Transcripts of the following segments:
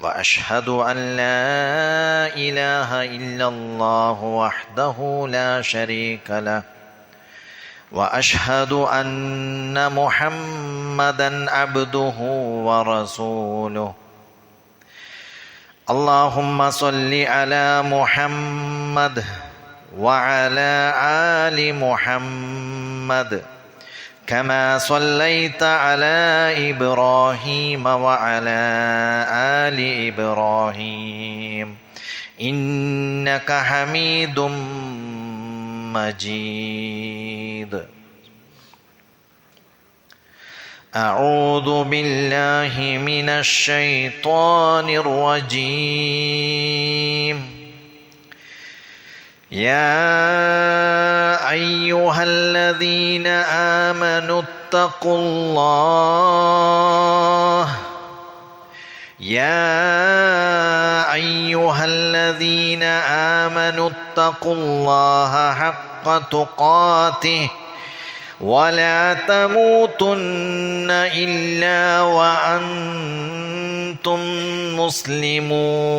وأشهد أن لا إله إلا الله وحده لا شريك له وأشهد أن محمدا عبده ورسوله. اللهم صل على محمد وعلى آل محمد. كما صليت على إبراهيم وعلى آل إبراهيم. إنك حميد مجيد. أعوذ بالله من الشيطان الرجيم. يا ايها الذين امنوا اتقوا الله يا ايها الذين امنوا اتقوا الله حق تقاته ولا تموتن الا وأنتم مسلمون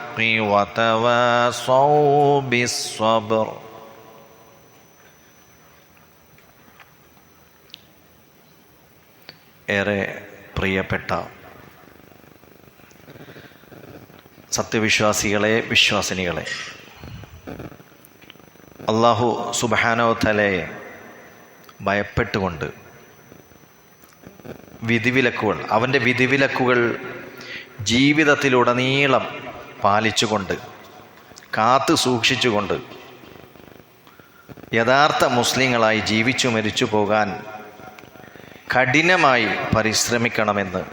وتواصوا بالصبر ഏറെ പ്രിയപ്പെട്ട സത്യവിശ്വാസികളെ വിശ്വാസിനികളെ അള്ളാഹു സുബാനോത്തലയെ ഭയപ്പെട്ടുകൊണ്ട് വിധിവിലക്കുകൾ അവൻ്റെ വിധിവിലക്കുകൾ ജീവിതത്തിലുടനീളം പാലിച്ചുകൊണ്ട് കാത്തു സൂക്ഷിച്ചുകൊണ്ട് യഥാർത്ഥ മുസ്ലിങ്ങളായി ജീവിച്ചു മരിച്ചു പോകാൻ കഠിനമായി പരിശ്രമിക്കണമെന്ന്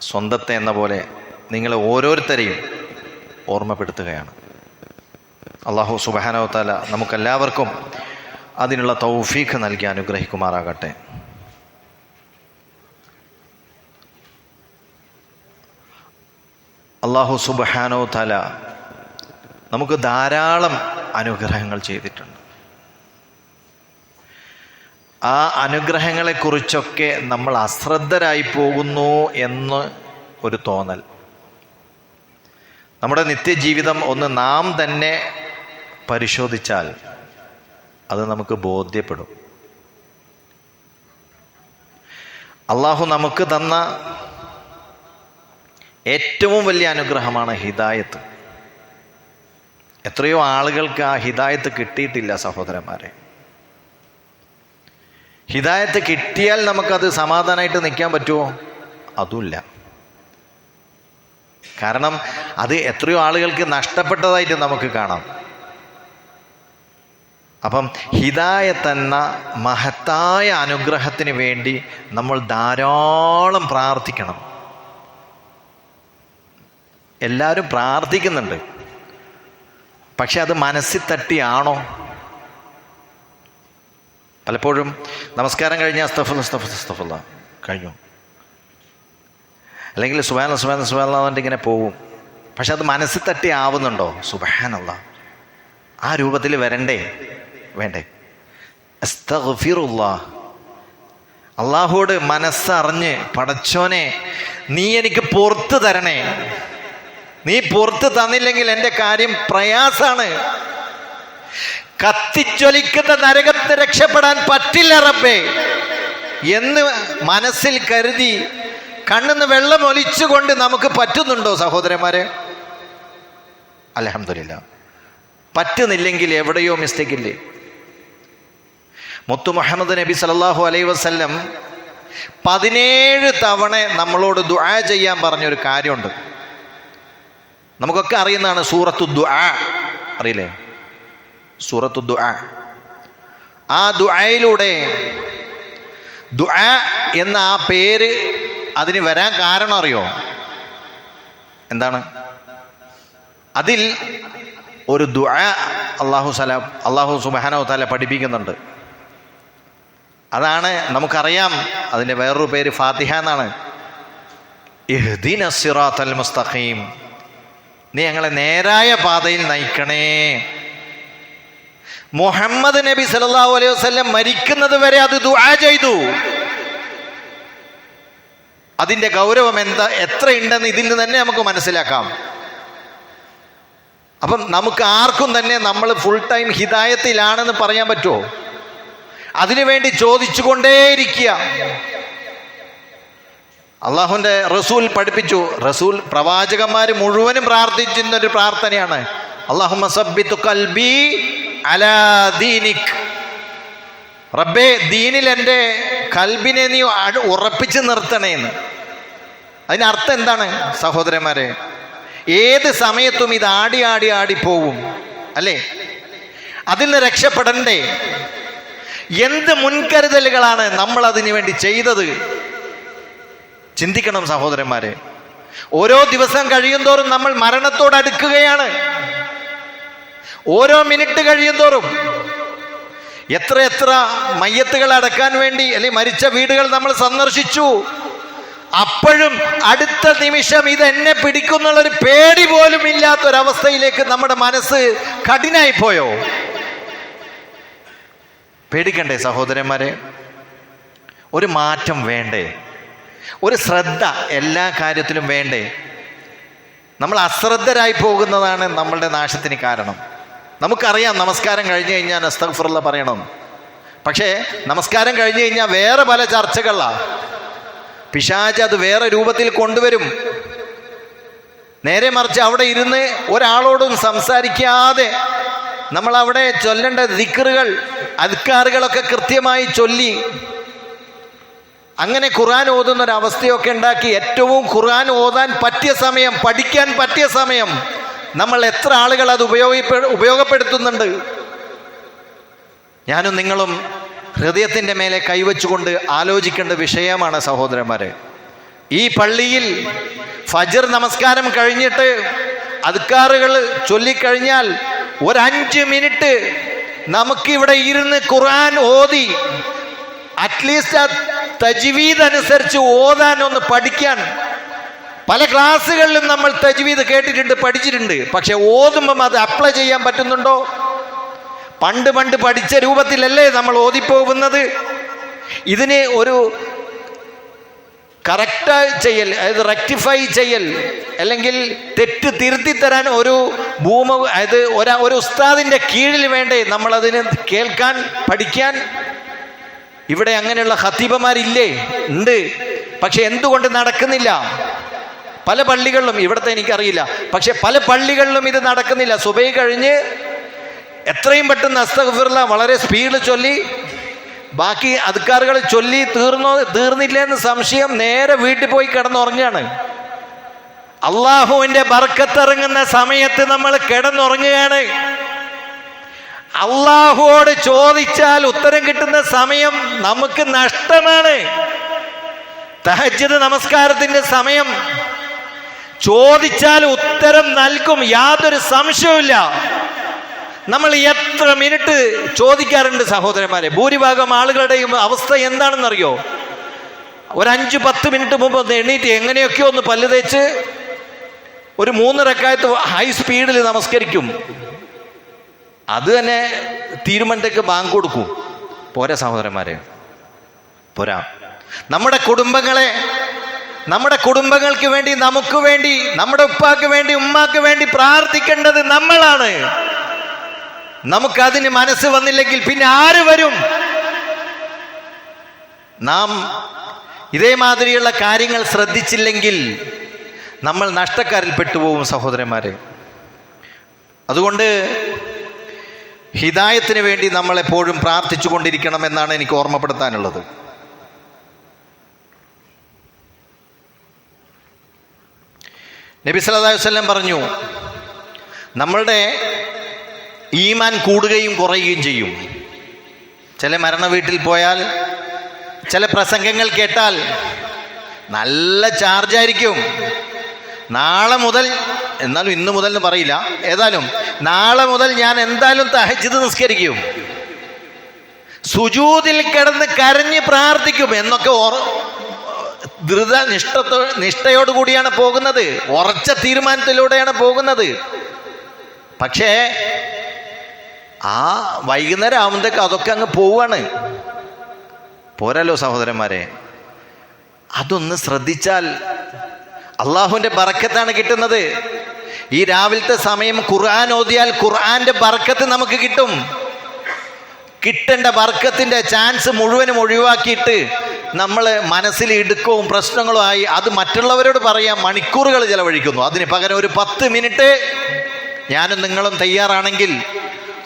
സ്വന്തത്തെ എന്ന പോലെ നിങ്ങളെ ഓരോരുത്തരെയും ഓർമ്മപ്പെടുത്തുകയാണ്. അള്ളാഹു സുബാനോ താല നമുക്കെല്ലാവർക്കും അതിനുള്ള തൗഫീഖ് നൽകി അനുഗ്രഹിക്കുമാറാകട്ടെ. അള്ളാഹു സുബഹാനോ തല നമുക്ക് ധാരാളം അനുഗ്രഹങ്ങൾ ചെയ്തിട്ടുണ്ട്. ആ അനുഗ്രഹങ്ങളെക്കുറിച്ചൊക്കെ നമ്മൾ അശ്രദ്ധരായി പോകുന്നു എന്ന് ഒരു തോന്നൽ. നമ്മുടെ നിത്യജീവിതം ഒന്ന് നാം തന്നെ പരിശോധിച്ചാൽ അത് നമുക്ക് ബോധ്യപ്പെടും. അള്ളാഹു നമുക്ക് തന്ന ഏറ്റവും വലിയ അനുഗ്രഹമാണ് ഹിദായത്ത്. എത്രയോ ആളുകൾക്ക് ആ ഹിദായത്ത് കിട്ടിയിട്ടില്ല സഹോദരന്മാരെ. ഹിദായത്ത് കിട്ടിയാൽ നമുക്കത് സമാധാനമായിട്ട് നിൽക്കാൻ പറ്റുമോ? അതുമില്ല. കാരണം അത് എത്രയോ ആളുകൾക്ക് നഷ്ടപ്പെട്ടതായിട്ട് നമുക്ക് കാണാം. അപ്പം ഹിദായത്ത് എന്ന മഹത്തായ അനുഗ്രഹത്തിന് വേണ്ടി നമ്മൾ ധാരാളം പ്രാർത്ഥിക്കണം. എല്ലാവരും പ്രാർത്ഥിക്കുന്നുണ്ട്. പക്ഷെ അത് മനസ്സിൽ തട്ടിയാണോ? പലപ്പോഴും നമസ്കാരം കഴിഞ്ഞ അസ്തഫുല്ല അസ്തഫുല്ല അസ്തഫുല്ല കഴിഞ്ഞു. അല്ലെങ്കിൽ സുബാന സുബാന സുബാന എന്നിട്ട് ഇങ്ങനെ പോവും. പക്ഷെ അത് മനസ്സിൽ തട്ടി ആവുന്നുണ്ടോ സുബാനുള്ള ആ രൂപത്തിൽ വരണ്ടേ? വേണ്ടേ? അസ്തഗ്ഫിറുല്ലാ. അള്ളാഹുവോട് മനസ്സറിഞ്ഞ് പടച്ചോനെ നീ എനിക്ക് പുറത്ത് തരണേ. നീ പുറത്ത് തന്നില്ലെങ്കിൽ എന്റെ കാര്യം പ്രയാസാണ്. കത്തിച്ചൊലിക്കുന്ന നരകത്ത് രക്ഷപ്പെടാൻ പറ്റില്ല റബ്ബേ. എന്ന് മനസ്സിൽ കരുതി കണ്ണിന്ന് വെള്ളം ഒലിച്ചുകൊണ്ട് നമുക്ക് പറ്റുന്നുണ്ടോ സഹോദരന്മാരെ? അലഹമില്ല പറ്റുന്നില്ലെങ്കിൽ എവിടെയോ മിസ്റ്റേക്ക് ഇല്ലേ? മുത്തു മുഹമ്മദ് നബി സല്ലല്ലാഹു അലൈ വസല്ലം പതിനേഴ് തവണ നമ്മളോട് ദുആ ചെയ്യാൻ പറഞ്ഞൊരു കാര്യമുണ്ട്. നമുക്കൊക്കെ അറിയുന്നതാണ് സൂറത്തു ദുആ. അറിയില്ലേ? സൂറത്തു ദുആ. ആ ദുആയിലൂടെ ദുആ എന്ന ആ പേര് അതിന് വരാൻ കാരണം അറിയോ? എന്താണ്? അതിൽ ഒരു ദുആ അള്ളാഹു സലാം അള്ളാഹു സുബാനോ തല പഠിപ്പിക്കുന്നുണ്ട്. അതാണ് നമുക്കറിയാം അതിന്റെ വേറൊരു പേര് ഫാത്തിഹ എന്നാണ്. മുസ്തഖീം. നീ ഞങ്ങളെ നേരായ പാതയിൽ നയിക്കണേ. മുഹമ്മദ് നബി സല്ലല്ലാഹു അലൈഹി വസ്ലം മരിക്കുന്നത് വരെ അത് ദുആ ചെയ്തു. അതിന്റെ ഗൗരവം എന്താ എത്ര ഉണ്ടെന്ന് ഇതിൽ നിന്ന് തന്നെ നമുക്ക് മനസ്സിലാക്കാം. അപ്പം നമുക്ക് ആർക്കും തന്നെ നമ്മൾ ഫുൾ ടൈം ഹിതായത്തിലാണെന്ന് പറയാൻ പറ്റുമോ? അതിനുവേണ്ടി ചോദിച്ചുകൊണ്ടേയിരിക്കുക. അള്ളാഹുന്റെ റസൂൽ പഠിപ്പിച്ചു. റസൂൽ പ്രവാചകന്മാർ മുഴുവനും പ്രാർത്ഥിച്ചിരുന്ന ഒരു പ്രാർത്ഥനയാണ്. അള്ളാഹുമ്മ സബ്ബിത്തു കൽബി അലാ ദീനിക്. റബ്ബേ ദീനിൽ എന്റെ കൽബിനെ നീ ഉറപ്പിച്ച് നിർത്തണേന്ന്. അതിനർത്ഥം എന്താണ് സഹോദരന്മാരെ? ഏത് സമയത്തും ഇത് ആടി ആടി ആടി പോവും. അല്ലേ? അതിൽ നിന്ന് രക്ഷപ്പെടണ്ടേ? എന്ത് മുൻകരുതലുകളാണ് നമ്മൾ അതിനു വേണ്ടി ചെയ്തത്? ചിന്തിക്കണം സഹോദരന്മാരെ. ഓരോ ദിവസം കഴിയുന്തോറും നമ്മൾ മരണത്തോട് അടുക്കുകയാണ്. ഓരോ മിനിറ്റ് കഴിയുന്തോറും എത്ര എത്ര മയ്യത്തുകൾ അടക്കാൻ വേണ്ടി അല്ലെങ്കിൽ മരിച്ച വീടുകൾ നമ്മൾ സന്ദർശിച്ചു. അപ്പോഴും അടുത്ത നിമിഷം ഇത് എന്നെ പിടിക്കുന്നുള്ളൊരു പേടി പോലും ഇല്ലാത്തൊരവസ്ഥയിലേക്ക് നമ്മുടെ മനസ്സ് കഠിനായി പോയോ? പേടിക്കണ്ടേ സഹോദരന്മാരെ? ഒരു മാറ്റം വേണ്ടേ? ഒരു ശ്രദ്ധ എല്ലാ കാര്യത്തിലും വേണ്ടേ? നമ്മൾ അശ്രദ്ധരായി പോകുന്നതാണ് നമ്മളുടെ നാശത്തിന് കാരണം. നമുക്കറിയാം നമസ്കാരം കഴിഞ്ഞു കഴിഞ്ഞാൽ അസ്തഫുറുള്ള പറയണം. പക്ഷേ നമസ്കാരം കഴിഞ്ഞു കഴിഞ്ഞാൽ വേറെ പല ചർച്ചകളാണ് പിശാജ് അത് വേറെ രൂപത്തിൽ കൊണ്ടുവരും. നേരെ മറിച്ച് അവിടെ ഇരുന്ന് ഒരാളോടും സംസാരിക്കാതെ നമ്മൾ അവിടെ ചൊല്ലേണ്ട ദിക്കറുകൾ അധികാറുകളൊക്കെ കൃത്യമായി ചൊല്ലി അങ്ങനെ ഖുർആൻ ഓതുന്ന ഒരു അവസ്ഥയൊക്കെ ഉണ്ടാക്കി ഏറ്റവും ഖുർആൻ ഓതാൻ പറ്റിയ സമയം പഠിക്കാൻ പറ്റിയ സമയം. നമ്മൾ എത്ര ആളുകൾ അത് ഉപയോഗിപ്പ ഉപയോഗപ്പെടുത്തുന്നുണ്ട്? ഞാനും നിങ്ങളും ഹൃദയത്തിന്റെ മേലെ കൈവച്ചുകൊണ്ട് ആലോചിക്കേണ്ട വിഷയമാണ് സഹോദരന്മാരെ. ഈ പള്ളിയിൽ ഫജർ നമസ്കാരം കഴിഞ്ഞിട്ട് അദ്കാറുകൾ ചൊല്ലിക്കഴിഞ്ഞാൽ ഒരഞ്ച് മിനിറ്റ് നമുക്കിവിടെ ഇരുന്ന് ഖുർആൻ ഓതി അറ്റ്ലീസ്റ്റ് തജ്വീദ് അനുസരിച്ച് ഓതാൻ ഒന്ന് പഠിക്കാൻ. പല ക്ലാസ്സുകളിലും നമ്മൾ തജ്വീദ് കേട്ടിട്ടുണ്ട് പഠിച്ചിട്ടുണ്ട്. പക്ഷെ ഓതുമ്പം അത് അപ്ലൈ ചെയ്യാൻ പറ്റുന്നുണ്ടോ? പണ്ട് പണ്ട് പഠിച്ച രൂപത്തിലല്ലേ നമ്മൾ ഓതിപ്പോകുന്നത് ഇതിന് ഒരു കറക്റ്റ് ചെയ്യൽ അതായത് റെക്ടിഫൈ ചെയ്യൽ അല്ലെങ്കിൽ തെറ്റ് തിരുത്തി തരാൻ ഒരു ഭൂമ അതായത് ഒരാ ഒരു ഉസ്താദിന്റെ കീഴിൽ വേണ്ടേ നമ്മളതിന് കേൾക്കാൻ പഠിക്കാൻ? ഇവിടെ അങ്ങനെയുള്ള ഹത്തീബമാരില്ലേ ഉണ്ട്. പക്ഷെ എന്തുകൊണ്ട് നടക്കുന്നില്ല? പല പള്ളികളിലും ഇവിടുത്തെ എനിക്കറിയില്ല. പക്ഷെ പല പള്ളികളിലും ഇത് നടക്കുന്നില്ല. സുബൈ കഴിഞ്ഞ് എത്രയും പെട്ടെന്ന് അസ്തഫിർല വളരെ സ്പീഡിൽ ചൊല്ലി ബാക്കി അധികാറുകൾ ചൊല്ലി തീർന്നോ തീർന്നില്ല എന്ന് സംശയം നേരെ വീട്ടിൽ പോയി കിടന്നുറങ്ങുകയാണ് അള്ളാഹുവിന്റെ ബർക്കത്തിറങ്ങുന്ന സമയത്ത് നമ്മൾ കിടന്നുറങ്ങുകയാണ്. അള്ളാഹുവോട് ചോദിച്ചാൽ ഉത്തരം കിട്ടുന്ന സമയം നമുക്ക് നഷ്ടമാണ്. തഹജത് നമസ്കാരത്തിന്റെ സമയം. ചോദിച്ചാൽ ഉത്തരം നൽകും യാതൊരു സംശയവുമില്ല. നമ്മൾ എത്ര മിനിറ്റ് ചോദിക്കാറുണ്ട് സഹോദരന്മാരെ? ഭൂരിഭാഗം ആളുകളുടെയും അവസ്ഥ എന്താണെന്നറിയോ? ഒരു അഞ്ച് പത്ത് മിനിറ്റ് മുമ്പ് ഒന്ന് എണീറ്റ് എങ്ങനെയൊക്കെയോ ഒന്ന് പല്ല് തേച്ച് ഒരു മൂന്ന് റക്കായത്ത് ഹൈ സ്പീഡിൽ നമസ്കരിക്കും. അത് തന്നെ തീരുമാനത്തേക്ക് ബാങ്ക് കൊടുക്കും. പോരാ സഹോദരന്മാരെ. പോരാ. നമ്മുടെ കുടുംബങ്ങളെ നമ്മുടെ കുടുംബങ്ങൾക്ക് വേണ്ടി നമുക്ക് വേണ്ടി നമ്മുടെ ഉപ്പാക്ക് വേണ്ടി ഉമ്മാക്ക് വേണ്ടി പ്രാർത്ഥിക്കേണ്ടത് നമ്മളാണ്. നമുക്കതിന് മനസ്സ് വന്നില്ലെങ്കിൽ പിന്നെ ആര് വരും? നാം ഇതേമാതിരിയുള്ള കാര്യങ്ങൾ ശ്രദ്ധിച്ചില്ലെങ്കിൽ നമ്മൾ നഷ്ടക്കാരിൽ പെട്ടുപോകും സഹോദരന്മാരെ. അതുകൊണ്ട് ഹിദായത്തിന് വേണ്ടി നമ്മൾ എപ്പോഴും പ്രാർത്ഥിച്ചു കൊണ്ടിരിക്കണം എന്നാണ് എനിക്ക് ഓർമ്മപ്പെടുത്താനുള്ളത്. നബി സല്ലല്ലാഹു വസല്ലം പറഞ്ഞു നമ്മളുടെ ഈമാൻ കൂടുകയും കുറയുകയും ചെയ്യും. ചില മരണ വീട്ടിൽ പോയാൽ ചില പ്രസംഗങ്ങൾ കേട്ടാൽ നല്ല ചാർജായിരിക്കും നാളെ മുതൽ എന്നാലും ഇന്ന് മുതൽ പറയില്ല. ഏതായാലും നാളെ മുതൽ ഞാൻ എന്തായാലും തഹജിത് നിസ്കരിക്കും. സുജൂതിൽ കിടന്ന് കരഞ്ഞ് പ്രാർത്ഥിക്കും എന്നൊക്കെ ഓർ ധൃത നിഷ്ഠത്തോ നിഷ്ഠയോടുകൂടിയാണ് പോകുന്നത്. ഉറച്ച തീരുമാനത്തിലൂടെയാണ് പോകുന്നത്. പക്ഷേ ആ വൈകുന്നേരം ആകുമ്പോഴത്തേക്ക് അതൊക്കെ അങ്ങ് പോവാണ്. പോരല്ലോ സഹോദരന്മാരെ. അതൊന്ന് ശ്രദ്ധിച്ചാൽ അള്ളാഹുവിന്റെ ബറക്കത്താണ് കിട്ടുന്നത്. ഈ രാവിലത്തെ സമയം ഖുർആൻ ഓതിയാൽ ഖുർആന്റെ ബർക്കത്ത് നമുക്ക് കിട്ടും. കിട്ടേണ്ട ബർക്കത്തിന്റെ ചാൻസ് മുഴുവനും ഒഴിവാക്കിയിട്ട് നമ്മൾ മനസ്സിൽ ഇടുക്കവും പ്രശ്നങ്ങളും ആയി അത് മറ്റുള്ളവരോട് പറയാൻ മണിക്കൂറുകൾ ചിലവഴിക്കുന്നു. അതിന് പകരം ഒരു പത്ത് മിനിറ്റ് ഞാനും നിങ്ങളും തയ്യാറാണെങ്കിൽ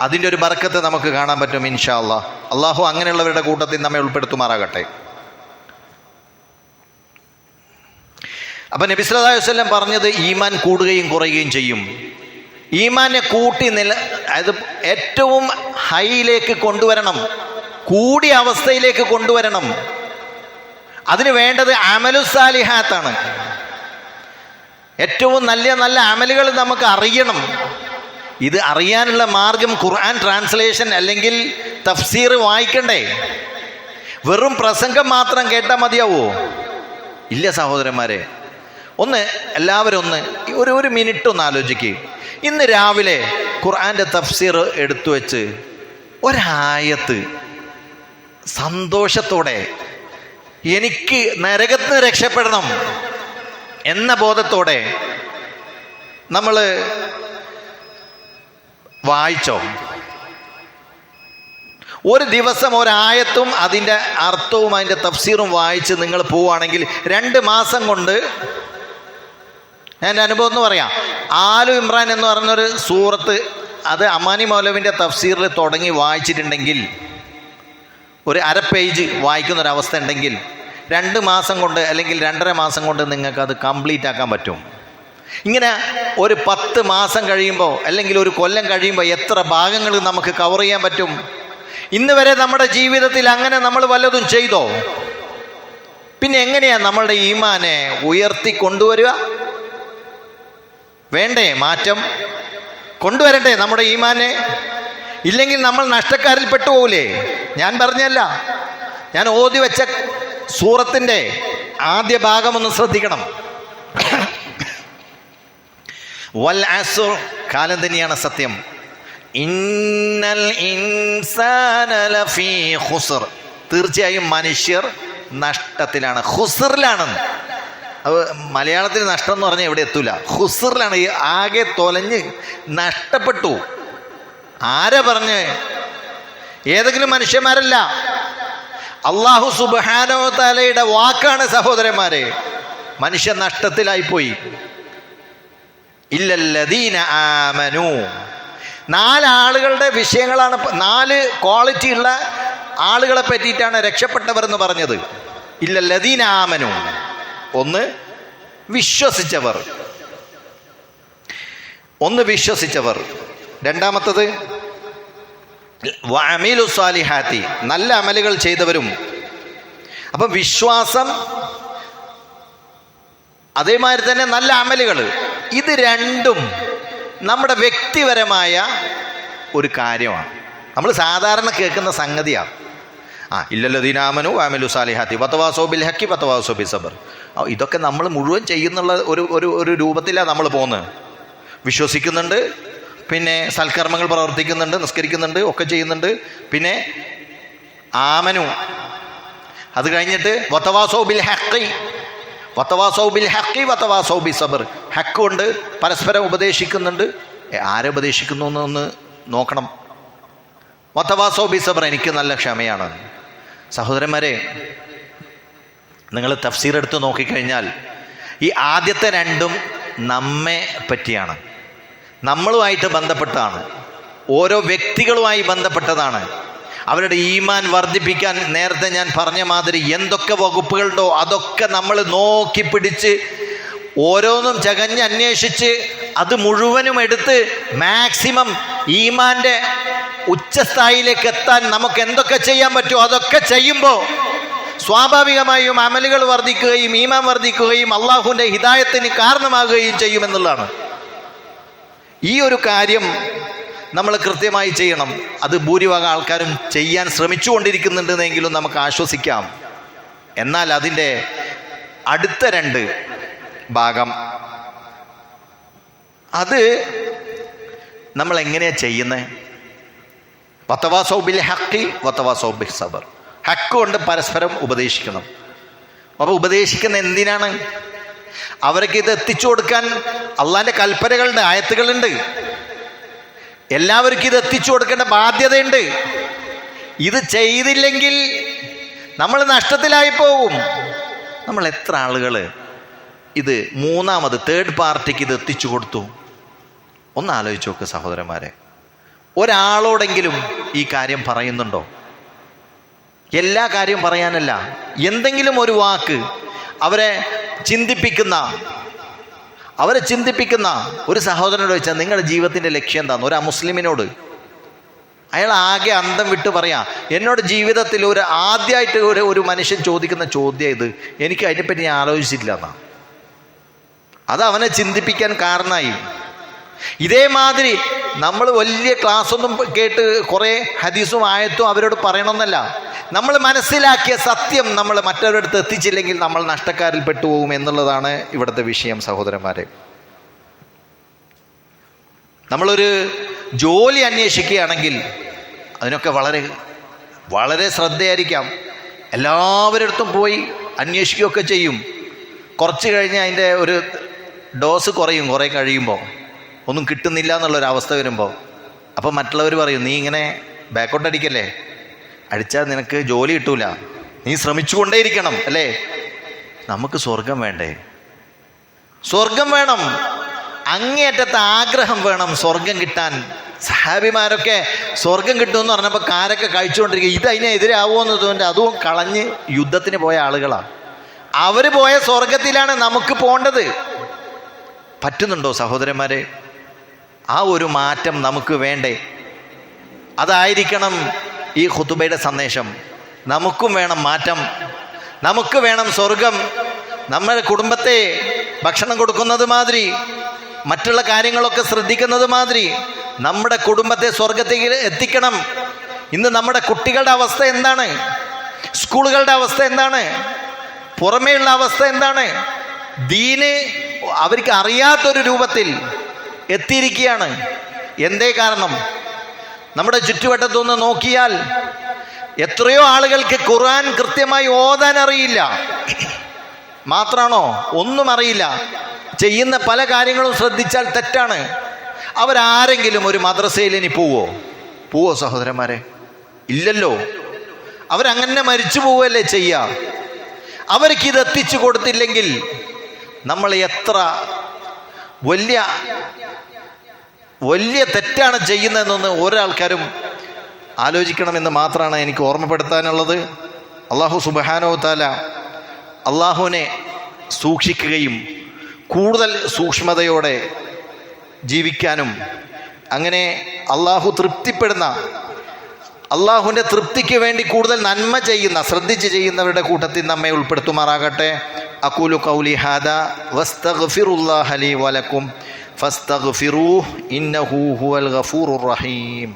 അതിന്റെ ഒരു ബർക്കത്ത് നമുക്ക് കാണാൻ പറ്റും ഇൻഷാ അള്ളാഹ് അള്ളാഹു അങ്ങനെയുള്ളവരുടെ കൂട്ടത്തിൽ നമ്മെ ഉൾപ്പെടുത്തുമാറാകട്ടെ. അപ്പൊ നബി സല്ലല്ലാഹു അലൈഹി വസല്ലം പറഞ്ഞത് ഈമാൻ കൂടുകയും കുറയുകയും ചെയ്യും. ഈമാനെ കൂട്ടി നില അതായത് ഏറ്റവും ഹൈയിലേക്ക് കൊണ്ടുവരണം കൂടിയ അവസ്ഥയിലേക്ക് കൊണ്ടുവരണം. അതിന് വേണ്ടത് അമലുസാലിഹാത്താണ് ഏറ്റവും നല്ല നല്ല അമലുകൾ നമുക്ക് അറിയണം. ഇത് അറിയാനുള്ള മാർഗം ഖുർആൻ ട്രാൻസ്ലേഷൻ അല്ലെങ്കിൽ തഫ്സീർ വായിക്കണ്ടേ? വെറും പ്രസംഗം മാത്രം കേട്ടാൽ മതിയാവോ? ഇല്ല സഹോദരന്മാരെ. ഒന്ന് എല്ലാവരും ഒന്ന് ഒരു ഒരു മിനിറ്റ് ഒന്ന് ആലോചിക്കുക ഇന്ന് രാവിലെ ഖുർആന്റെ തഫ്സീർ എടുത്തു വെച്ച് ഒരായത്ത് സന്തോഷത്തോടെ എനിക്ക് നരകത്തിന് രക്ഷപ്പെടണം എന്ന ബോധത്തോടെ നമ്മൾ വായിച്ചോ. ഒരു ദിവസം ഒരായത്തും അതിന്റെ അർത്ഥവും അതിന്റെ തഫ്സീറും വായിച്ച് നിങ്ങൾ പോവുകയാണെങ്കിൽ രണ്ട് മാസം കൊണ്ട് ഞാൻ എന്റെ അനുഭവം എന്ന് പറയാം. ആലു ഇമ്രാൻ എന്ന് പറഞ്ഞൊരു സൂറത്ത് അത് അമാനി മൗലവിന്റെ തഫ്സീറിൽ തുടങ്ങി വായിച്ചിട്ടുണ്ടെങ്കിൽ ഒരു അര പേജ് വായിക്കുന്ന ഒരു അവസ്ഥ ഉണ്ടെങ്കിൽ രണ്ട് മാസം കൊണ്ട് അല്ലെങ്കിൽ രണ്ടര മാസം കൊണ്ട് നിങ്ങൾക്ക് അത് കംപ്ലീറ്റ് ആക്കാൻ പറ്റും. ഇങ്ങനെ ഒരു പത്ത് മാസം കഴിയുമ്പോൾ അല്ലെങ്കിൽ ഒരു കൊല്ലം കഴിയുമ്പോൾ എത്ര ഭാഗങ്ങൾ നമുക്ക് കവർ ചെയ്യാൻ പറ്റും? ഇന്ന് വരെ നമ്മുടെ ജീവിതത്തിൽ അങ്ങനെ നമ്മൾ വല്ലതും ചെയ്തോ? പിന്നെ എങ്ങനെയാണ് നമ്മളുടെ ഈമാനെ ഉയർത്തി കൊണ്ടുവരിക? വേണ്ടേ മാറ്റം? കൊണ്ടുവരണ്ടേ നമ്മുടെ ഈമാനെ. ഇല്ലെങ്കിൽ നമ്മൾ നഷ്ടക്കാരിൽ പെട്ടുപോകില്ലേ ഞാൻ പറഞ്ഞല്ല. ഞാൻ ഓതി വെച്ച സൂറത്തിന്റെ ആദ്യ ഭാഗം ഒന്ന് ശ്രദ്ധിക്കണം. വൽ അസുർ കാലം തന്നെയാണ് സത്യം. ഇന്നൽ ഇൻസാന ലഫീ തീർച്ചയായും മനുഷ്യർ നഷ്ടത്തിലാണ്. ഖുസറിലാണ് അത് മലയാളത്തിൽ നഷ്ടം എന്ന് പറഞ്ഞാൽ എവിടെ എത്തൂല. ഹുസറിലാണ് ഈ ആകെ തൊലഞ്ഞ് നഷ്ടപ്പെട്ടു. ആരെ പറഞ്ഞ്? ഏതെങ്കിലും മനുഷ്യന്മാരല്ല. അള്ളാഹു സുബാനോ തലയുടെ വാക്കാണ് സഹോദരന്മാരെ. മനുഷ്യ നഷ്ടത്തിലായിപ്പോയി ഇല്ലല്ലദീന ആമനു. നാലാളുകളുടെ വിഷയങ്ങളാണ് നാല് ക്വാളിറ്റി ഉള്ള ആളുകളെ പറ്റിയിട്ടാണ് രക്ഷപ്പെട്ടവർ എന്ന് പറഞ്ഞത്. ഇല്ലല്ലദീന ആമനു. ഒന്ന് വിശ്വസിച്ചവർ. ഒന്ന് വിശ്വസിച്ചവർ. രണ്ടാമത്തത് സ്വാലിഹാത്തി നല്ല അമലുകൾ ചെയ്തവരും. അപ്പം വിശ്വാസം അതേമാതിരി തന്നെ നല്ല അമലുകൾ. ഇത് രണ്ടും നമ്മുടെ വ്യക്തിപരമായ ഒരു കാര്യമാണ്. നമ്മൾ സാധാരണ കേൾക്കുന്ന സംഗതിയാണ്. ആ ഇല്ലല്ലദീനാമനു വാമിലു സാലിഹാത്തി പത്തവാസോ ബിൽ ഹക്കി പത്തവാസോ ബിൽ സബർ ഇതൊക്കെ നമ്മൾ മുഴുവൻ ചെയ്യുന്നുള്ള ഒരു ഒരു ഒരു രൂപത്തിലാണ് നമ്മൾ പോകുന്നത്. വിശ്വസിക്കുന്നുണ്ട് പിന്നെ സൽക്കർമ്മങ്ങൾ പ്രവർത്തിക്കുന്നുണ്ട് നിസ്കരിക്കുന്നുണ്ട് ഒക്കെ ചെയ്യുന്നുണ്ട്. പിന്നെ ആമനു. അത് കഴിഞ്ഞിട്ട് വത്തവാസോ ബിൽ ഹക്കി വത്തവാസോ ബിൽ ഹക്കി വത്തവാസോ ബി സബർ. ഹക്കുണ്ട് പരസ്പരം ഉപദേശിക്കുന്നുണ്ട്. ആരെ ഉപദേശിക്കുന്നു എന്നൊന്ന് നോക്കണം. വത്തവാസോ ബി സബർ എനിക്ക് നല്ല ക്ഷമയാണ്. സഹോദരന്മാരെ നിങ്ങൾ തഫ്സീർ എടുത്ത് നോക്കിക്കഴിഞ്ഞാൽ ഈ ആദ്യത്തെ രണ്ടും നമ്മെ പറ്റിയാണ്. നമ്മളുമായിട്ട് ബന്ധപ്പെട്ടതാണ് ഓരോ വ്യക്തികളുമായി ബന്ധപ്പെട്ടതാണ്. അവരുടെ ഈമാൻ വർദ്ധിപ്പിക്കാൻ നേരത്തെ ഞാൻ പറഞ്ഞ മാതിരി എന്തൊക്കെ വകുപ്പുകളുണ്ടോ അതൊക്കെ നമ്മൾ നോക്കി പിടിച്ച് ഓരോന്നും ചകഞ്ഞ് അന്വേഷിച്ച് അത് മുഴുവനും എടുത്ത് മാക്സിമം ഈമാന്റെ ഉച്ചസ്ഥായിലേക്ക് എത്താൻ നമുക്ക് എന്തൊക്കെ ചെയ്യാൻ പറ്റുമോ അതൊക്കെ ചെയ്യുമ്പോൾ സ്വാഭാവികമായും അമലുകൾ വർദ്ധിക്കുകയും ഈമാൻ വർദ്ധിക്കുകയും അള്ളാഹുവിന്റെ ഹിതായത്തിന് കാരണമാകുകയും ചെയ്യുമെന്നുള്ളതാണ് ഈ ഒരു കാര്യം നമ്മൾ കൃത്യമായി ചെയ്യണം. അത് ഭൂരിഭാഗം ആൾക്കാരും ചെയ്യാൻ ശ്രമിച്ചുകൊണ്ടിരിക്കുന്നുണ്ടെന്നെങ്കിലും നമുക്ക് ആശ്വസിക്കാം. എന്നാൽ അതിന്റെ അടുത്ത രണ്ട് ഭാഗം. അത് നമ്മൾ എങ്ങനെയാണ് ചെയ്യുന്നത്? വത്തവാസോ ബിൽ ഹക്കി വത്തവാസോ ബിൽ സബർ. ഹക്ക് കൊണ്ട് പരസ്പരം ഉപദേശിക്കണം. അപ്പോൾ ഉപദേശിക്കുന്ന എന്തിനാണ്? അവർക്ക് ഇത് എത്തിച്ചു കൊടുക്കാൻ അള്ളാന്റെ കൽപ്പനകളുണ്ട് ആയത്തുകളുണ്ട്. എല്ലാവർക്കും ഇത് എത്തിച്ചു കൊടുക്കേണ്ട ബാധ്യതയുണ്ട്. ഇത് ചെയ്തില്ലെങ്കിൽ നമ്മൾ നഷ്ടത്തിലായി പോകും നമ്മൾ എത്ര ആളുകൾ ഇത് മൂന്നാമത് തേർഡ് പാർട്ടിക്ക് ഇത് എത്തിച്ചു കൊടുത്തു? ഒന്ന് ആലോചിച്ച് നോക്ക് സഹോദരന്മാരെ. ഒരാളോടെങ്കിലും ഈ കാര്യം പറയുന്നുണ്ടോ? എല്ലാ കാര്യവും പറയാനല്ല. എന്തെങ്കിലും ഒരു വാക്ക് അവരെ ചിന്തിപ്പിക്കുന്ന അവരെ ചിന്തിപ്പിക്കുന്ന ഒരു സഹോദരനോട് വെച്ചാൽ നിങ്ങളുടെ ജീവിതത്തിന്റെ ലക്ഷ്യം എന്താന്ന്? ഒരു മുസ്ലിമിനോട് അയാൾ ആകെ അന്തം വിട്ട് പറയാം എന്നോട് ജീവിതത്തിൽ ഒരു ആദ്യമായിട്ട് ഒരു ഒരു മനുഷ്യൻ ചോദിക്കുന്ന ചോദ്യം ഇത്. എനിക്ക് അതിനെപ്പറ്റി ഞാൻ ആലോചിച്ചിട്ടില്ല എന്നാ. അത് അവനെ ചിന്തിപ്പിക്കാൻ കാരണമായി. ഇതേമാതിരി നമ്മൾ വലിയ ക്ലാസ്സൊന്നും കേട്ട് കുറേ ഹദീസും ആയത്തും അവരോട് പറയണമെന്നല്ല. നമ്മൾ മനസ്സിലാക്കിയ സത്യം നമ്മൾ മറ്റൊരിടത്ത് എത്തിച്ചില്ലെങ്കിൽ നമ്മൾ നഷ്ടക്കാരിൽ പെട്ടുപോകും എന്നുള്ളതാണ് ഇവിടുത്തെ വിഷയം സഹോദരന്മാരെ. നമ്മളൊരു ജോലി അന്വേഷിക്കുകയാണെങ്കിൽ അതിനൊക്കെ വളരെ വളരെ ശ്രദ്ധയായിരിക്കാം. എല്ലാവരിടത്തും പോയി അന്വേഷിക്കുകയൊക്കെ ചെയ്യും. കുറച്ച് കഴിഞ്ഞ് അതിന്റെ ഒരു ഡോസ് കുറയും കുറേ കഴിയുമ്പോൾ. ഒന്നും കിട്ടുന്നില്ല എന്നുള്ളൊരവസ്ഥ വരുമ്പോൾ അപ്പോൾ മറ്റുള്ളവർ പറയും നീ ഇങ്ങനെ ബാക്കോട്ട് അടിക്കല്ലേ അടിച്ചാൽ നിനക്ക് ജോലി കിട്ടൂല. നീ ശ്രമിച്ചുകൊണ്ടേയിരിക്കണം അല്ലേ? നമുക്ക് സ്വർഗം വേണ്ടേ? സ്വർഗം വേണം. അങ്ങേയറ്റത്തെ ആഗ്രഹം വേണം സ്വർഗം കിട്ടാൻ. സഹാബിമാരൊക്കെ സ്വർഗം കിട്ടുമെന്ന് പറഞ്ഞപ്പോൾ കാരൊക്കെ കഴിച്ചുകൊണ്ടിരിക്കുക. ഇത് അതിനെ എതിരാവുമെന്ന് തോന്നുന്നുണ്ട് അതും കളഞ്ഞ് യുദ്ധത്തിന് പോയ ആളുകളാണ് അവർ പോയ സ്വർഗത്തിലാണ് നമുക്ക് പോണ്ടത്. പറ്റുന്നുണ്ടോ സഹോദരന്മാരെ? ആ ഒരു മാറ്റം നമുക്ക് വേണ്ടേ? അതായിരിക്കണം ഈ ഖുതുബയുടെ സന്ദേശം. നമുക്കും വേണം മാറ്റം. നമുക്ക് വേണം സ്വർഗം. നമ്മുടെ കുടുംബത്തെ ഭക്ഷണം കൊടുക്കുന്നത് മാതിരി മറ്റുള്ള കാര്യങ്ങളൊക്കെ ശ്രദ്ധിക്കുന്നത് മാതിരി നമ്മുടെ കുടുംബത്തെ സ്വർഗത്തേക്ക് എത്തിക്കണം. ഇന്ന് നമ്മുടെ കുട്ടികളുടെ അവസ്ഥ എന്താണ്? സ്കൂളുകളുടെ അവസ്ഥ എന്താണ്? പുറമേയുള്ള അവസ്ഥ എന്താണ്? ദീന് അവർക്ക് അറിയാത്തൊരു രൂപത്തിൽ എത്തിയിരിക്കുകയാണ്. എന്തേ കാരണം? നമ്മുടെ ചുറ്റുവട്ടത്തൊന്ന് നോക്കിയാൽ എത്രയോ ആളുകൾക്ക് ഖുർആൻ കൃത്യമായി ഓതാൻ അറിയില്ല. മാത്രാണോ ഒന്നും അറിയില്ല. ചെയ്യുന്ന പല കാര്യങ്ങളും ശ്രദ്ധിച്ചാൽ തെറ്റാണ്. അവരാരെങ്കിലും ഒരു മദ്രസയിൽ ഇനി പോവോ? പോവോ സഹോദരന്മാരെ? ഇല്ലല്ലോ. അവരങ്ങനെ മരിച്ചു പോവുകയല്ലേ ചെയ്യുക അവർക്ക് എത്തിച്ചു കൊടുത്തില്ലെങ്കിൽ നമ്മൾ എത്ര വലിയ വലിയ തെറ്റാണ് ചെയ്യുന്നതെന്നൊന്ന് ഒരാൾക്കാരും ആലോചിക്കണമെന്ന് മാത്രമാണ് എനിക്ക് ഓർമ്മപ്പെടുത്താനുള്ളത്. അള്ളാഹു സുബഹാനോ താല അള്ളാഹുവിനെ സൂക്ഷിക്കുകയും കൂടുതൽ സൂക്ഷ്മതയോടെ ജീവിക്കാനും അങ്ങനെ അള്ളാഹു തൃപ്തിപ്പെടുന്ന അള്ളാഹുവിന്റെ തൃപ്തിക്ക് വേണ്ടി കൂടുതൽ നന്മ ചെയ്യുന്ന ശ്രദ്ധിച്ച് ചെയ്യുന്നവരുടെ കൂട്ടത്തിൽ നമ്മെ ഉൾപ്പെടുത്തുമാറാകട്ടെ. അക്കൂലു കൗലി ഹാദ വസ്തഗ്ഫിറുല്ലാഹ ലി വലക്കും فاستغفروه إنه هو الغفور الرحيم.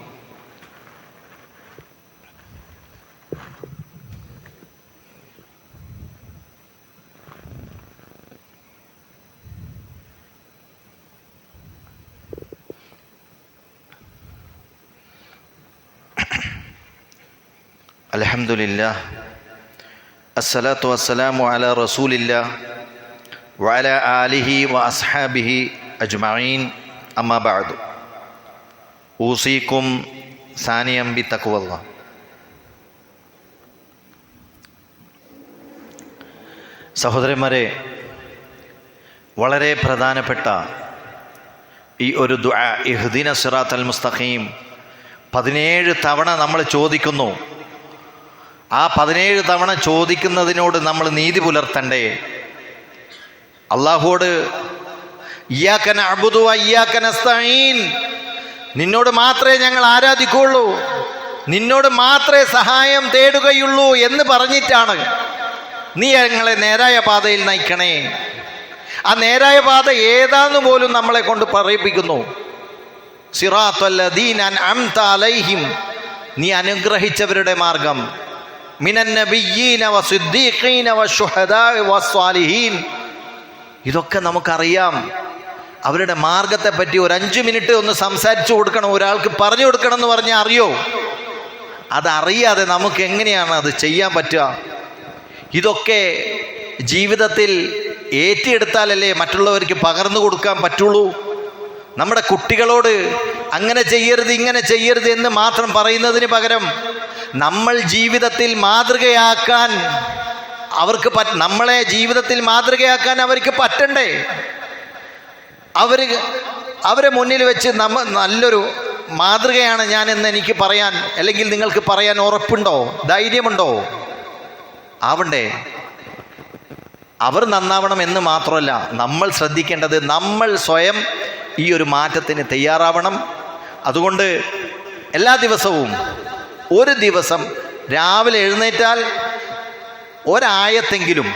الحمد لله الصلاة والسلام على رسول الله وعلى آله وأصحابه അജ്മീൻ അമ്മബാദു ഊസീക്കും സാനിയമ്പി തക്കുവ സഹോദരന്മാരെ വളരെ പ്രധാനപ്പെട്ട ഈ ഒരു ഇഹ്ദിന സിറാത്ത് അൽ മുസ്തഖീം പതിനേഴ് തവണ നമ്മൾ ചോദിക്കുന്നു. ആ പതിനേഴ് തവണ ചോദിക്കുന്നതിനോട് നമ്മൾ നീതി പുലർത്തണ്ടേ? അള്ളാഹുവോട് ഇയാക്കന അബുദു അയ്യാക്കന നിന്നോട് മാത്രമേ ഞങ്ങൾ ആരാധിക്കുള്ളൂ നിന്നോട് മാത്രമേ സഹായം തേടുകയുള്ളൂ എന്ന് പറഞ്ഞിട്ടാണ് നീ ഞങ്ങളെ നേരായ പാതയിൽ നയിക്കണേ. ആ നേരായ പാത ഏതാന്ന് പോലും നമ്മളെ കൊണ്ട് പറയിപ്പിക്കുന്നു. അലൈഹിം. നീ അനുഗ്രഹിച്ചവരുടെ മാർഗം. ഇതൊക്കെ നമുക്കറിയാം. അവരുടെ മാർഗത്തെ പറ്റി ഒരു അഞ്ച് മിനിറ്റ് ഒന്ന് സംസാരിച്ചു കൊടുക്കണം ഒരാൾക്ക് പറഞ്ഞു കൊടുക്കണം എന്ന് പറഞ്ഞാൽ അറിയോ? അതറിയാതെ നമുക്ക് എങ്ങനെയാണ് അത് ചെയ്യാൻ പറ്റുക? ഇതൊക്കെ ജീവിതത്തിൽ ഏറ്റിയെടുത്താലല്ലേ മറ്റുള്ളവർക്ക് പകർന്നു കൊടുക്കാൻ പറ്റുള്ളൂ? നമ്മുടെ കുട്ടികളോട് അങ്ങനെ ചെയ്യരുത് ഇങ്ങനെ ചെയ്യരുത് എന്ന് മാത്രം പറയുന്നതിന് പകരം നമ്മൾ ജീവിതത്തിൽ മാതൃകയാക്കാൻ അവർക്ക് നമ്മളെ ജീവിതത്തിൽ മാതൃകയാക്കാൻ അവർക്ക് പറ്റണ്ടേ? അവർ അവരെ മുന്നിൽ വെച്ച് നമ്മ നല്ലൊരു മാതൃകയാണ് ഞാൻ എനിക്ക് പറയാൻ അല്ലെങ്കിൽ നിങ്ങൾക്ക് പറയാൻ ഉറപ്പുണ്ടോ? ധൈര്യമുണ്ടോ? ആവണ്ടേ. അവർ നന്നാവണം എന്ന് മാത്രമല്ല നമ്മൾ ശ്രദ്ധിക്കേണ്ടത് നമ്മൾ സ്വയം ഈ ഒരു മാറ്റത്തിന് തയ്യാറാവണം. അതുകൊണ്ട് എല്ലാ ദിവസവും ഒരു ദിവസം രാവിലെ എഴുന്നേറ്റാൽ ഒരായത്തെങ്കിലും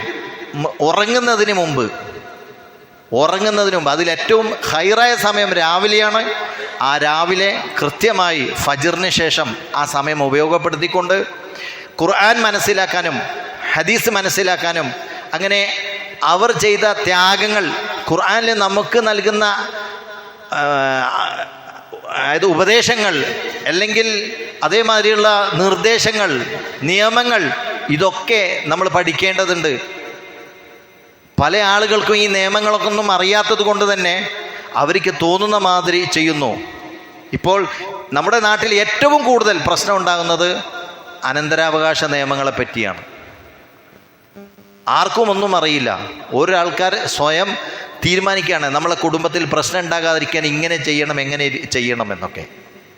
ഉറങ്ങുന്നതിന് മുമ്പ് ഉറങ്ങുന്നതിന് മുമ്പ്. അതിലേറ്റവും ഹൈറായ സമയം രാവിലെയാണ്. ആ രാവിലെ കൃത്യമായി ഫജിറിന് ശേഷം ആ സമയം ഉപയോഗപ്പെടുത്തിക്കൊണ്ട് ഖുർആൻ മനസ്സിലാക്കാനും ഹദീസ് മനസ്സിലാക്കാനും അങ്ങനെ അവർ ചെയ്ത ത്യാഗങ്ങൾ ഖുർആനിൽ നമുക്ക് നൽകുന്ന അതായത് ഉപദേശങ്ങൾ അല്ലെങ്കിൽ അതേമാതിരിയുള്ള നിർദ്ദേശങ്ങൾ നിയമങ്ങൾ ഇതൊക്കെ നമ്മൾ പഠിക്കേണ്ടതുണ്ട്. പല ആളുകൾക്കും ഈ നിയമങ്ങളൊക്കെ ഒന്നും അറിയാത്തത് കൊണ്ട് തന്നെ അവർക്ക് തോന്നുന്ന മാതിരി ചെയ്യുന്നു. ഇപ്പോൾ നമ്മുടെ നാട്ടിൽ ഏറ്റവും കൂടുതൽ പ്രശ്നം ഉണ്ടാകുന്നത് അനന്തരാവകാശ നിയമങ്ങളെ പറ്റിയാണ്. ആർക്കും ഒന്നും അറിയില്ല. ഓരോ ആൾക്കാർ സ്വയം തീരുമാനിക്കുകയാണ് നമ്മളെ കുടുംബത്തിൽ പ്രശ്നം ഉണ്ടാകാതിരിക്കാൻ ഇങ്ങനെ ചെയ്യണം എങ്ങനെ ചെയ്യണം എന്നൊക്കെ.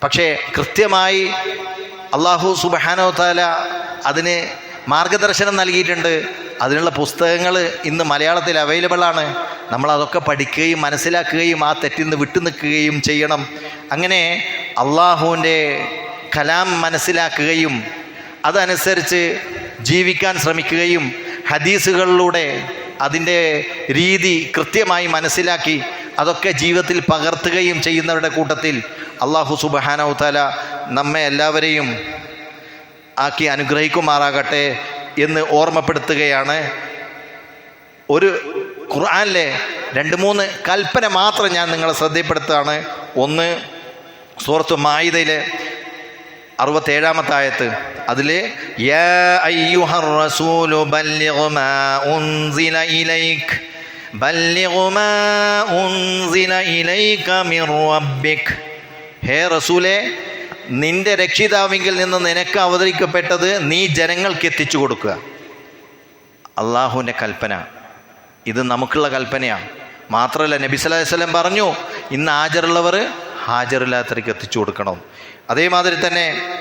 പക്ഷേ കൃത്യമായി അള്ളാഹു സുബാനോ താല അതിന് മാർഗദർശനം നൽകിയിട്ടുണ്ട്. അതിനുള്ള പുസ്തകങ്ങൾ ഇന്ന് മലയാളത്തിൽ അവൈലബിൾ ആണ്. നമ്മൾ അതൊക്കെ പഠിക്കുകയും മനസ്സിലാക്കുകയും ആ തെറ്റിൽ നിന്ന് വിട്ടു നിൽക്കുകയും ചെയ്യണം. അങ്ങനെ അള്ളാഹുവിന്റെ കലാം മനസ്സിലാക്കുകയും അതനുസരിച്ച് ജീവിക്കാൻ ശ്രമിക്കുകയും ഹദീസുകളിലൂടെ അതിന്റെ രീതി കൃത്യമായി മനസ്സിലാക്കി അതൊക്കെ ജീവിതത്തിൽ പകർത്തുകയും ചെയ്യുന്നവരുടെ കൂട്ടത്തിൽ അള്ളാഹു താല നമ്മെ എല്ലാവരെയും ആക്കി അനുഗ്രഹിക്കുമാറാകട്ടെ. എന്ന് ഓർമ്മപ്പെടുത്തുകയാണ്. ഒരു ഖുർആാനിലെ രണ്ട് മൂന്ന് കൽപ്പന മാത്രം ഞാൻ നിങ്ങളെ ശ്രദ്ധപ്പെടുത്തുകയാണ് ഒന്ന് സൂറത്ത് മായിദയിലെ അറുപത്തേഴാമത്തെ റബ്ബിക്. ഹേ റസൂലെ നിന്റെ രക്ഷിതാവിങ്കിൽ നിന്ന് നിനക്ക് അവതരിക്കപ്പെട്ടത് നീ ജനങ്ങൾക്ക് എത്തിച്ചു കൊടുക്കുക. അള്ളാഹുവിന്റെ കൽപ്പന. ഇത് നമുക്കുള്ള കൽപ്പനയാണ് മാത്രമല്ല നബി പറഞ്ഞു ഇന്ന് ഹാജറുള്ളവർ ഹാജറില്ലാത്തവർക്ക് എത്തിച്ചു കൊടുക്കണം. അതേമാതിരി തന്നെ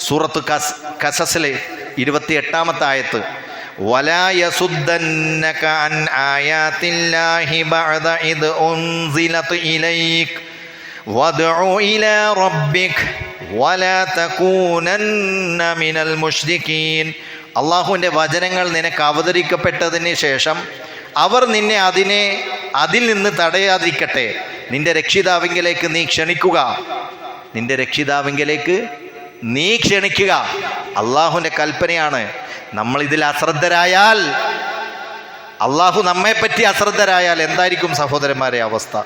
സൂറത്ത് കസ് കസസിലെ ഇരുപത്തി എട്ടാമത്തെ ആയത്ത് വലാ വലാ തകൂനന്ന മിനൽ മുഷ്രിഖീൻ അള്ളാഹുവിന്റെ വചനങ്ങൾ നിനക്ക് അവതരിക്കപ്പെട്ടതിന് ശേഷം അവർ നിന്നെ അതിനെ അതിൽ നിന്ന് തടയാതിരിക്കട്ടെ. നിന്റെ രക്ഷിതാവിങ്കിലേക്ക് നീ ക്ഷണിക്കുക. നിന്റെ രക്ഷിതാവിങ്കിലേക്ക് നീ ക്ഷണിക്കുക. അള്ളാഹുവിന്റെ കൽപ്പനയാണ്. നമ്മൾ ഇതിൽ അശ്രദ്ധരായാൽ അള്ളാഹു നമ്മെപ്പറ്റി അശ്രദ്ധരായാൽ എന്തായിരിക്കും സഹോദരന്മാരെ അവസ്ഥ?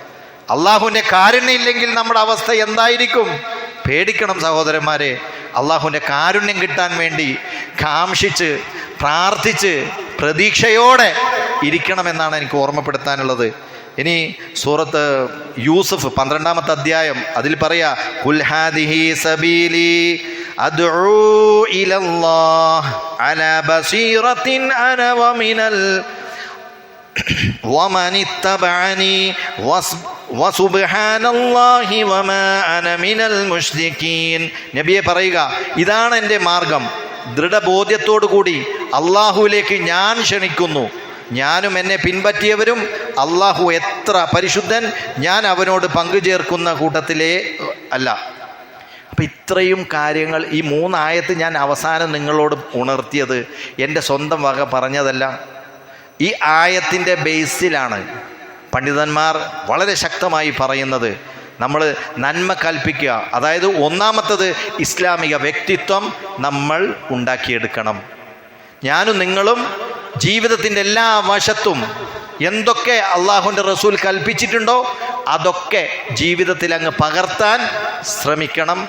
അള്ളാഹുവിന്റെ കാരുണ്യമില്ലെങ്കിൽ നമ്മുടെ അവസ്ഥ എന്തായിരിക്കും? പേടിക്കണം സഹോദരന്മാരെ. അള്ളാഹുവിന്റെ കാരുണ്യം കിട്ടാൻ വേണ്ടി കാംഷിച്ച് പ്രാർത്ഥിച്ച് പ്രതീക്ഷയോടെ ഇരിക്കണമെന്നാണ് എനിക്ക് ഓർമ്മപ്പെടുത്താനുള്ളത്. ഇനി സൂറത്ത് യൂസഫ് പന്ത്രണ്ടാമത്തെ അധ്യായം അതിൽ പറയാ കുൽഹാദിഹി നബിയെ പറയുക ഇതാണ് എന്റെ മാർഗം. ദൃഢബോധ്യത്തോടു കൂടി അള്ളാഹുവിലേക്ക് ഞാൻ ക്ഷണിക്കുന്നു. ഞാനും എന്നെ പിൻപറ്റിയവരും അള്ളാഹു എത്ര പരിശുദ്ധൻ ഞാൻ അവനോട് പങ്കുചേർക്കുന്ന കൂട്ടത്തിലെ അല്ല. അപ്പം ഇത്രയും കാര്യങ്ങൾ ഈ മൂന്നായത്ത് ഞാൻ അവസാനം നിങ്ങളോട് ഉണർത്തിയത്. എന്റെ സ്വന്തം വക പറഞ്ഞതല്ല. ഈ ആയത്തിന്റെ ബേസിലാണ്. പണ്ഡിതന്മാർ വളരെ ശക്തമായി പറയുന്നത് നമ്മൾ നന്മ കൽപ്പിക്കുക. അതായത് ഒന്നാമത്തത് ഇസ്ലാമിക വ്യക്തിത്വം നമ്മൾ ഉണ്ടാക്കിയെടുക്കണം. ഞാനും നിങ്ങളും ജീവിതത്തിന്റെ എല്ലാ വശത്തും എന്തൊക്കെ അള്ളാഹുവിന്റെ റസൂൽ കൽപ്പിച്ചിട്ടുണ്ടോ അതൊക്കെ ജീവിതത്തിൽ അങ്ങ് പകർത്താൻ ശ്രമിക്കണം.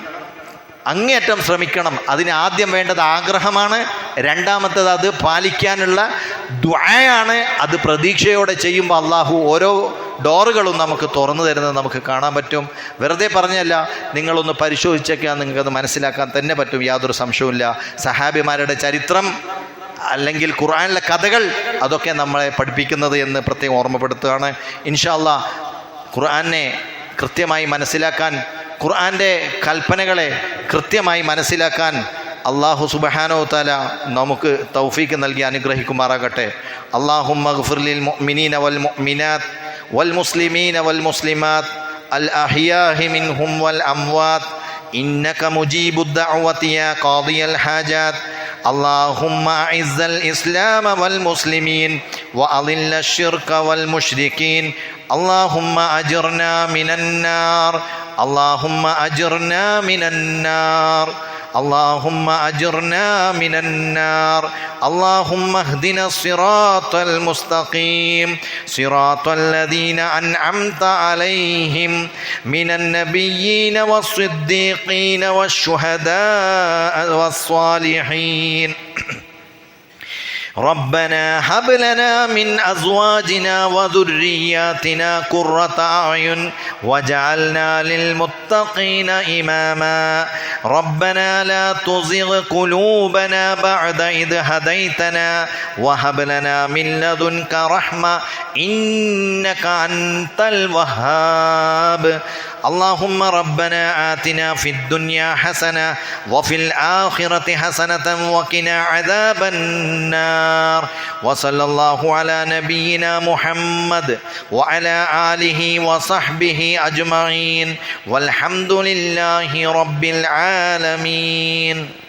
അങ്ങേയറ്റം ശ്രമിക്കണം. അതിന് ആദ്യം വേണ്ടത് ആഗ്രഹമാണ്. രണ്ടാമത്തത് അത് പാലിക്കാനുള്ള ദ്വായാണ് അത് പ്രതീക്ഷയോടെ ചെയ്യുമ്പോൾ അള്ളാഹു ഓരോ ഡോറുകളും നമുക്ക് തുറന്നു തരുന്നത് നമുക്ക് കാണാൻ പറ്റും. വെറുതെ പറഞ്ഞല്ല നിങ്ങളൊന്ന് പരിശോധിച്ചേക്കാൻ നിങ്ങൾക്കത് മനസ്സിലാക്കാൻ തന്നെ പറ്റും. യാതൊരു സംശയവുമില്ല. സഹാബിമാരുടെ ചരിത്രം അല്ലെങ്കിൽ ഖുറാനിലെ കഥകൾ അതൊക്കെ നമ്മളെ പഠിപ്പിക്കുന്നത് എന്ന് പ്രത്യേകം ഓർമ്മപ്പെടുത്തുകയാണ്. ഇൻഷാല്ല ഖുർആനെ കൃത്യമായി മനസ്സിലാക്കാൻ ഖുർആന്റെ കൽപ്പനകളെ കൃത്യമായി മനസ്സിലാക്കാൻ അള്ളാഹു സുബഹാനോ താല നമുക്ക് തൗഫീക്ക് നൽകി അനുഗ്രഹിക്കുമാറാകട്ടെ അള്ളാഹു മഗ്ഫിർലിൽ മുഅ്മിനീന വൽ മുഅ്മിനാത്ത് വൽ മുസ്ലിമീന വൽ മുസ്ലിമാത്ത് അൽ അഹിയാഹി മിൻഹും വൽ അംവാത്ത് إنك مجيب الدعوة يا قاضي الحاجات اللهم أعز الإسلام والمسلمين وأضل الشرك والمشركين. اللهم أجرنا من النار. اللهم أجرنا من النار. اللهم أجرنا من النار. اللهم اهدنا الصراط المستقيم. صراط الذين أنعمت عليهم. من النبيين والصديقين والشهداء والصالحين. ربنا هب لنا من أزواجنا وذرياتنا قرة أعين وجعلنا للمتقين إماما. ربنا لا تزغ قلوبنا بعد إذ هديتنا وهب لنا من لدنك رحمة إنك أنت الوهاب. اللهم ربنا آتنا في الدنيا حسنة وفي الآخرة حسنة وقنا عذاب النار. وصلى الله على نبينا محمد وعلى آله وصحبه أجمعين. والحمد لله رب العالمين.